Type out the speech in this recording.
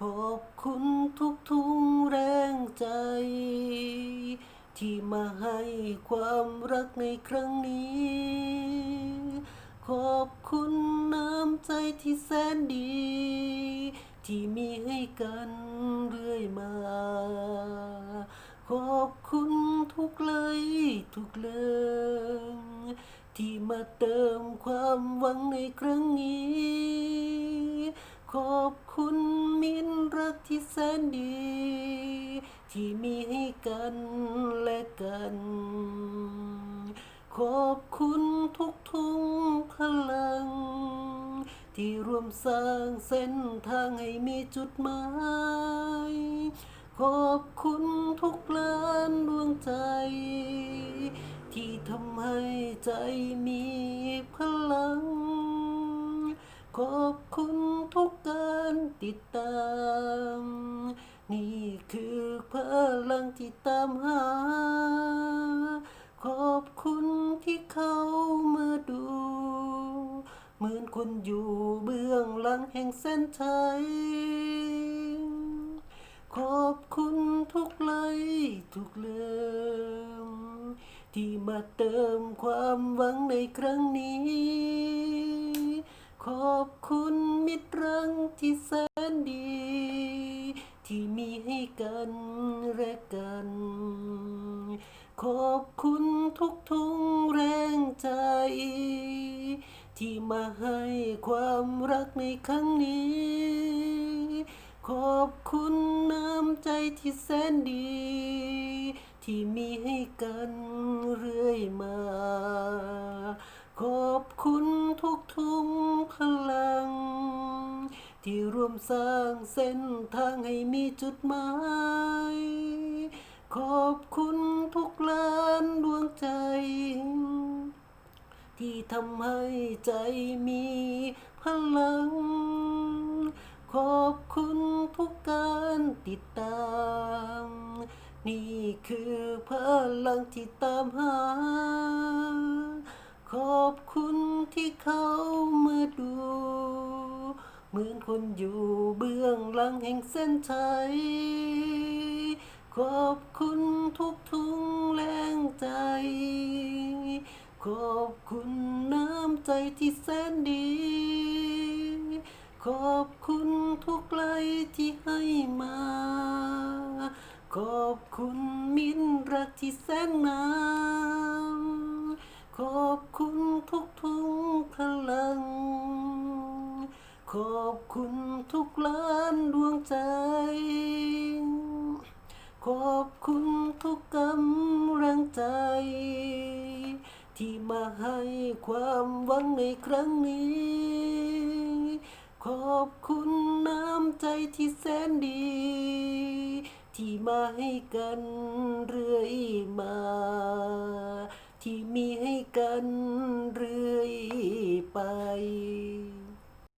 ขอบคุณทุกทุกๆแรงใจ ที่มาให้ความรักในครั้งนี้ ขอบคุณน้ำใจที่แสนดี ที่มีให้กันเรื่อยมา ขอบคุณทุกเลยทุกเรื่องที่มาเติมความหวังในครั้งนี้ ขอบคุณมิตรรักที่แสนดี ที่มีให้กันและกัน ขอบคุณทุกทุกพลัง ที่ร่วมสร้างเส้นทางให้มีจุดหมาย ขอบคุณทุกล้านดวงใจ ที่ทำให้ใจมีพลัง ขอบคุณทุกการติดตาม นี่คือพลังที่ตามหา ขอบคุณที่เข้ามาดู เหมือนคนอยู่เบื้องหลังแห่งเส้นชัยขอบคุณทุกไลค์ทุกเรื่องที่มาเติมความหวังในครั้งนี้ ขอบคุณมิตรรังที่แสนดี ที่มีให้กันและกัน ขอบคุณทุกทุกๆแรงใจ ที่มาให้ความรักในครั้งนี้ ขอบคุณน้ำใจที่แสนดี ที่มีให้กันเรื่อยมา ขอบคุณทุกทุกๆพลัง ที่ร่วมสร้างเส้นทางให้มีจุดหมาย ขอบคุณทุกล้านดวงใจ ที่ทำให้ใจมีพลัง ขอบคุณทุกการติดตาม นี่คือพลังที่ตามหา ขอบคุณที่เขามาดู เหมือนคนอยู่เบื้องหลังแห่งเส้นชัยขอบคุณทุกทุกๆแรงใจ ขอบคุณน้ำใจที่แสนดี ขอบคุณทุกไลค์ที่ให้มา ขอบคุณมิตรรักที่แสนงามขอบคุณทุกทุกๆพลัง ขอบคุณทุกล้านดวงใจ ขอบคุณทุกกำลังใจ ที่มาให้ความหวังในครั้งนี้ ขอบคุณน้ำใจที่แสนดี ที่มาให้กันเรื่อยมา